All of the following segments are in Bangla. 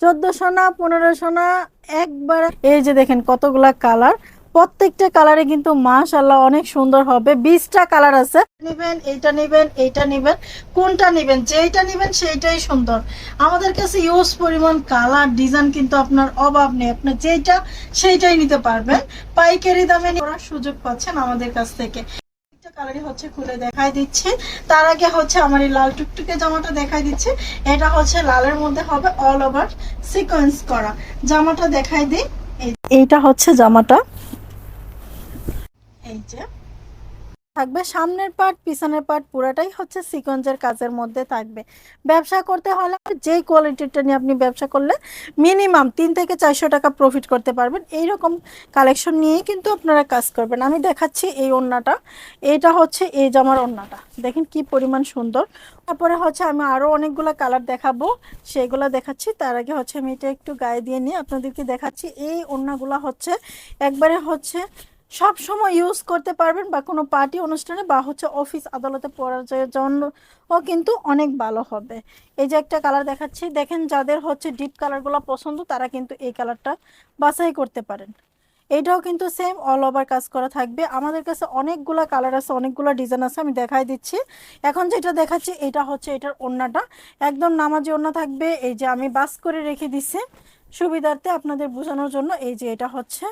চোদ্দশো না পনেরোশো না একবার। এই যে দেখেন কতগুলা কালার। প্রত্যেকটা কালারে কিন্তু মাশাল্লাহ অনেক সুন্দর হবে। বিশটা কালার আছে। নিবেন, এইটা নিবেন এইটা নিবেন, কোনটা নিবেন, যেইটা নিবেন সেইটাই সুন্দর। আমাদের কাছে ইউজ পরিমাণ কালার, ডিজাইন কিন্তু আপনার অভাব নেই। আপনি যেইটা, সেইটাই নিতে পারবেন। পাইকারি দামে করার সুযোগ পাচ্ছেন আমাদের কাছ থেকে। কালারই হচ্ছে খুলে দেখাই দিচ্ছে। তার আগে হচ্ছে আমার এই লাল টুকটুকে জামাটা দেখাই দিচ্ছে। এটা হচ্ছে লালের মধ্যে হবে অল ওভার সিকোয়েন্স করা। জামাটা দেখাই দিই। এই- এইটা হচ্ছে জামাটা। এই যে থাকবে। সামনের পার্ট পিছনের পার্ট পুরাটাই হচ্ছে সিকোয়েন্সের কাজের মধ্যে থাকবে। ব্যবসা করতে হলে যেই কোয়ালিটিটা নিয়ে আপনি ব্যবসা করলে মিনিমাম তিন থেকে চারশো টাকা প্রফিট করতে পারবেন। এইরকম কালেকশন নিয়েই কিন্তু আপনারা কাজ করবেন। আমি দেখাচ্ছি এই ওড়নাটা। এইটা হচ্ছে এই জামার ওড়নাটা। দেখেন কি পরিমাণ সুন্দর। তারপরে হচ্ছে আমি আরও অনেকগুলো কালার দেখাবো। সেগুলো দেখাচ্ছি। তার আগে হচ্ছে আমি এটা একটু গায়ে দিয়ে নিয়ে আপনাদেরকে দেখাচ্ছি। এই ওড়নাগুলো হচ্ছে একবারে হচ্ছে সব সময় ইউজ করতে পারবেন বা কোনো পার্টি অনুষ্ঠানে বা হচ্ছে অফিস আদালতে পরাজয়ের জন্য কিন্তু অনেক ভালো হবে। এই যে একটা কালার দেখাচ্ছি, দেখেন যাদের হচ্ছে ডিপ কালারগুলো পছন্দ, তারা কিন্তু এই কালারটা বাছাই করতে পারেন। এইটাও কিন্তু সেম অল ওভার কাজ করা থাকবে। আমাদের কাছে অনেকগুলা কালার আছে, অনেকগুলো ডিজাইন আছে, আমি দেখাই দিচ্ছি। এখন যেটা দেখাচ্ছি, এটা হচ্ছে এটার ওড়নাটা। একদম নামাজি ওড়না থাকবে, এই যে আমি বাস করে রেখে দিচ্ছি। সুবিধার্থে আপনাদের বোঝানোর জন্য এই যে এটা হচ্ছে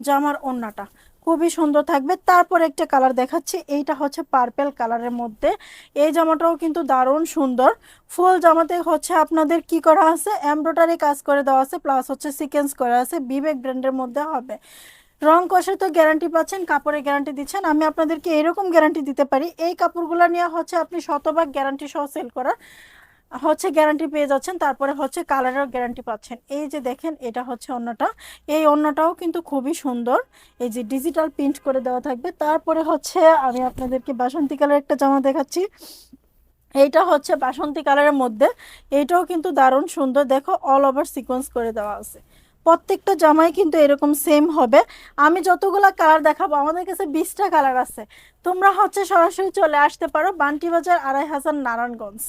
জামার ওড়নাটা। খুবই সুন্দর থাকবে। তারপর একটা কালার দেখাচ্ছি, এইটা হচ্ছে পার্পেল কালারের মধ্যে। এই জামাটাও কিন্তু দারুণ সুন্দর। ফুল জামাতে হচ্ছে আপনাদের কি করা আছে? এমব্রয়ডারি কাজ করে দেওয়া আছে প্লাস হচ্ছে সিকেন্স করা আছে, বিবেক ব্র্যান্ডের মধ্যে হবে। রং কষে তো গ্যারান্টি পাচ্ছেন, কাপড়ের গ্যারান্টি দিচ্ছেন। আমি আপনাদেরকে এরকম গ্যারান্টি দিতে পারি। এই কাপড়গুলো নিয়ে হচ্ছে আপনি শতভাগ গ্যারান্টি সহ সেল করার। হচ্ছে গ্যারান্টি পেয়ে যাচ্ছেন, তারপরে হচ্ছে কালারের গ্যারান্টি পাচ্ছেন। এই যে দেখেন, এটা হচ্ছে অন্যটা। এই অন্যটাও কিন্তু খুবই সুন্দর। এই যে ডিজিটাল প্রিন্ট করে দেওয়া থাকবে। তারপরে হচ্ছে আমি আপনাদেরকে বাসন্তী কালার একটা জামা দেখাচ্ছি। এইটা হচ্ছে বাসন্তী কালারের মধ্যে। এইটাও কিন্তু দারুণ সুন্দর। দেখো অল ওভার সিকোয়েন্স করে দেওয়া আছে। প্রত্যেকটা জামাই কিন্তু এরকম সেম হবে। আমি যতগুলা কালার দেখাবো, আমাদের কাছে বিশটা কালার আছে। তোমরা হচ্ছে সরাসরি চলে আসতে পারো বান্টি বাজার আড়াই হাজার নারায়ণগঞ্জ।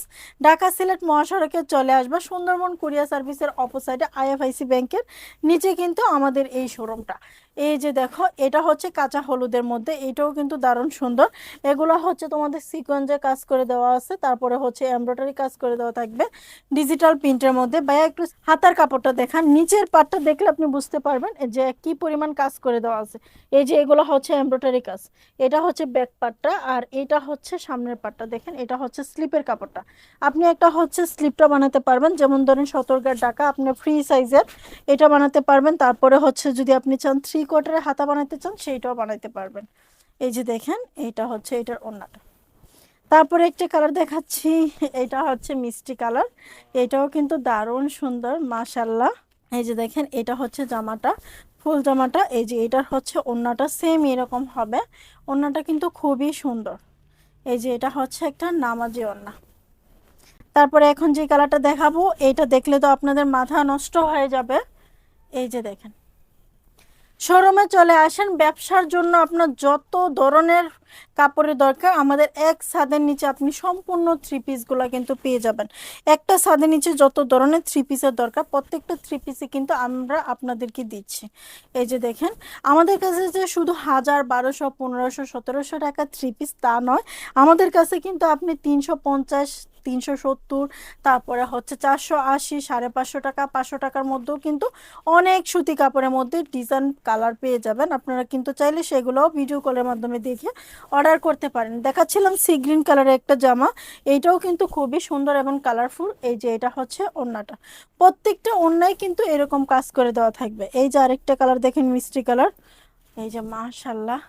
ঢাকা সিলেট মহাসড়কে চলে আসবা সুন্দরবন কুরিয়া সার্ভিসের অপোসাইডে আইএফআইসি ব্যাংকের। নিচে কিন্তু আমাদের এই শোরুমটা এই যে দেখো, এটা হচ্ছে কাঁচা হলুদের মধ্যে, এটাও কিন্তু দারুণ সুন্দর। এগুলো হচ্ছে তোমাদের সিকোয়েন্সে কাজ করে দেওয়া আছে, তারপরে হচ্ছে এমব্রয়ডারি কাজ করে দেওয়া থাকবে ডিজিটাল প্রিন্টের মধ্যে। ভাইয়া, একটু হাতার কাপড়টা দেখান, নিচের পাটটা দেখলে আপনি বুঝতে পারবেন যে কি পরিমাণ কাজ করে দেওয়া আছে। এই যে এগুলো হচ্ছে এমব্রয়ডারি কাজ, এটা হচ্ছে ব্যাক পাটটা আর এটা হচ্ছে সামনের পার্টটা দেখেন, এটা হচ্ছে স্লিপের কাপড়টা। আপনি একটা হচ্ছে স্লিপটা বানাতে পারবেন, যেমন ধরেন সতর্কার ডাকা, আপনি ফ্রি সাইজের এটা বানাতে পারবেন। তারপরে হচ্ছে যদি আপনি চান থ্রি কোয়ার্টারের হাতা বানাতে চান, সেইটাও বানাতে পারবেন। এই যে দেখেন, এইটা হচ্ছে এটার ওড়নাটা তারপরে একটা কালার দেখাচ্ছি, এটা হচ্ছে মিষ্টি কালার। এটাও কিন্তু দারুণ সুন্দর মাশাল্লাহ এই যে দেখেন, এটা হচ্ছে জামাটা, ফুল জামাটা। এই যে এটার হচ্ছে ওড়নাটা সেম এরকম হবে। ওড়নাটা কিন্তু খুবই সুন্দর। এই যে এটা হচ্ছে একটা নামাজি ওড়না তারপরে এখন যে কালারটা দেখাবো এটা দেখলে তো আপনাদের মাথা নষ্ট হয়ে যাবে। এই যে দেখেন। শোরুমে চলে আসেন। ব্যবসার জন্য আপনার যত ধরনের কাপড়ের দরকার, আমাদের এক ছাদের নিচে আপনি সম্পূর্ণ থ্রি পিসগুলো কিন্তু পেয়ে যাবেন। একটা ছাদের নিচে যত ধরনের থ্রি পিসের দরকার, প্রত্যেকটা থ্রি পিসে কিন্তু আমরা আপনাদেরকে দিচ্ছি। এই যে দেখেন, আমাদের কাছে যে শুধু হাজার বারোশো, পনেরোশো, সতেরোশো টাকা থ্রি পিস তা নয়, আমাদের কাছে কিন্তু আপনি তিনশো পঞ্চাশ তিনশো সত্তর, তারপরে হচ্ছে চারশো আশি, সাড়ে পাঁচশো টাকা, পাঁচশো টাকার মধ্যেও কিন্তু অনেক সুতি কাপড়ের মধ্যে ডিজাইন কালার পেয়ে যাবেন। আপনারা কিন্তু চাইলে সেগুলোও ভিডিও কলের মাধ্যমে দেখে অর্ডার করতে পারেন। দেখাচ্ছিলাম সি গ্রিন কালারের একটা জামা। এইটাও কিন্তু খুবই সুন্দর এবং কালারফুল এই যে এটা হচ্ছে ওড়নাটা। প্রত্যেকটা ওড়নায় কিন্তু এরকম কাজ করে দেওয়া থাকবে। এই যে আরেকটা কালার দেখেন, মিষ্টি কালার এই যে মাশাল্লাহ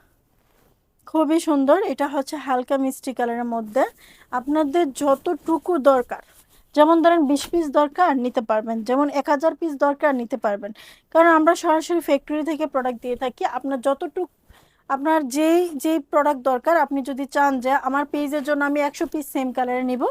খুবই সুন্দর। এটা হচ্ছে হালকা মিষ্টি কালারের মধ্যে। আপনাদের যতটুকু দরকার, যেমন ধরেন বিশ পিস দরকার নিতে পারবেন, যেমন এক হাজার পিস দরকার নিতে পারবেন। কারণ আমরা সরাসরি ফ্যাক্টরি থেকে প্রোডাক্ট দিয়ে থাকি, আপনার যতটুকু, আপনার যেই যেই প্রোডাক্ট দরকার, আপনি যদি চান যে আমার পেজের জন্য আমি একশো পিস সেম কালারে নিব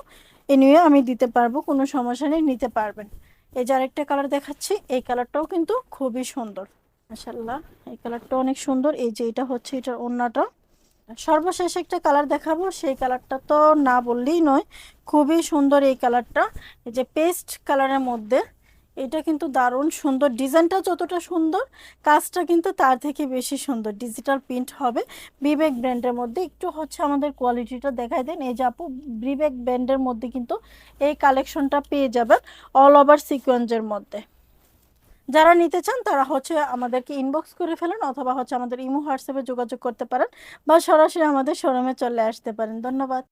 এ নিয়ে আমি দিতে পারব, কোনো সমস্যা নেই, নিতে পারবেন। এই যে আরেকটা কালার দেখাচ্ছি, এই কালারটাও কিন্তু খুবই সুন্দর। মাশাল্লাহ এই কালারটা অনেক সুন্দর। এই যে এটা হচ্ছে এটার ওড়নাটা। সর্বশেষ একটা কালার দেখাবো, সেই কালারটা তো না বললেই নয়, খুবই সুন্দর এই কালারটা এই যে পেস্ট কালারের মধ্যে, এটা কিন্তু দারুণ সুন্দর। ডিজাইনটা যতটা সুন্দর, কাজটা কিন্তু তার থেকে বেশি সুন্দর। ডিজিটাল প্রিন্ট হবে। বিবেক ব্র্যান্ডের মধ্যে একটু হচ্ছে আমাদের কোয়ালিটিটা দেখাই দেন। এই যে আপু বিবেক ব্র্যান্ডের মধ্যে কিন্তু এই কালেকশনটা পেয়ে যাবেন অল ওভার সিকোয়েন্সের মধ্যে। যারা নিতে চান, তারা হচ্ছে আমাদেরকে ইনবক্স করে ফেলেন অথবা হচ্ছে আমাদের ইমো হোয়াটসঅ্যাপে যোগাযোগ করতে পারেন বা সরাসরি আমাদের শোরুমে চলে আসতে পারেন। ধন্যবাদ।